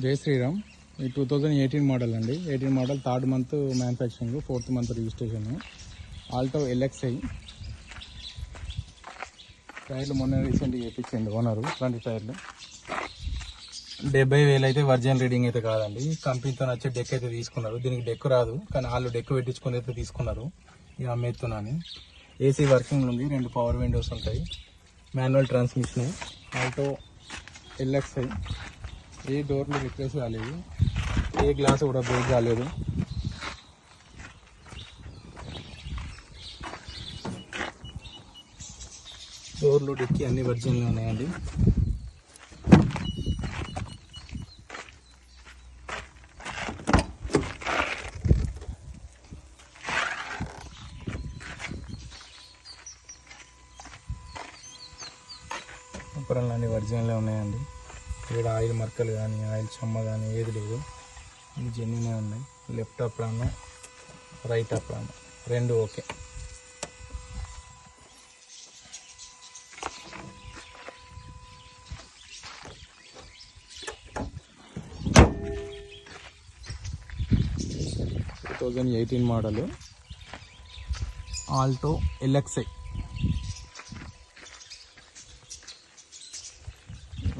జై శ్రీరామ్. ఈ two thousand eighteen model అండి. Eighteen model third month manufacturing fourth month registration Alto LXI. టైర్లు మొన్న రీసెంట్గా చేయించండి ఓనరు ఫ్రంట్ టైర్లు. డెబ్బై వేలు అయితే వర్జినల్ రీడింగ్ అయితే కాదండి. కంపెనీతో వచ్చే డెక్ అయితే తీసుకున్నారు. దీనికి డెక్ రాదు కానీ వాళ్ళు డెక్ పెట్టించుకొని అయితే తీసుకున్నారు. ఇక అమ్మేస్తున్నాను ఏసీ వర్కింగ్ ఉంది రెండు పవర్ విండోస్ ఉంటాయి. Manual transmission Alto LXI. ఏ డోర్లు రిప్లేస్ కాలేదు ఏ గ్లాస్ కూడా బ్రేక్ కాలేదు. డోర్లు డిక్కి అన్ని వర్జిన్లు ఉన్నాయండి. ఉపరంలో అన్ని ఒరిజినలే ఉన్నాయండి. ఇక్కడ ఆయిల్ మరకలు కానీ ఆయిల్ చెమ్మ కానీ ఏది లేదు. ఇది జెన్యునే ఉన్నాయి. లెఫ్ట్ అప్రాను రైట్ అప్రాను రెండు okay. Two thousand eighteen model. Alto LXI.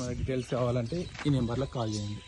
Details కావాలంటే ఈ నెంబర్లో కాల్ చేయండి.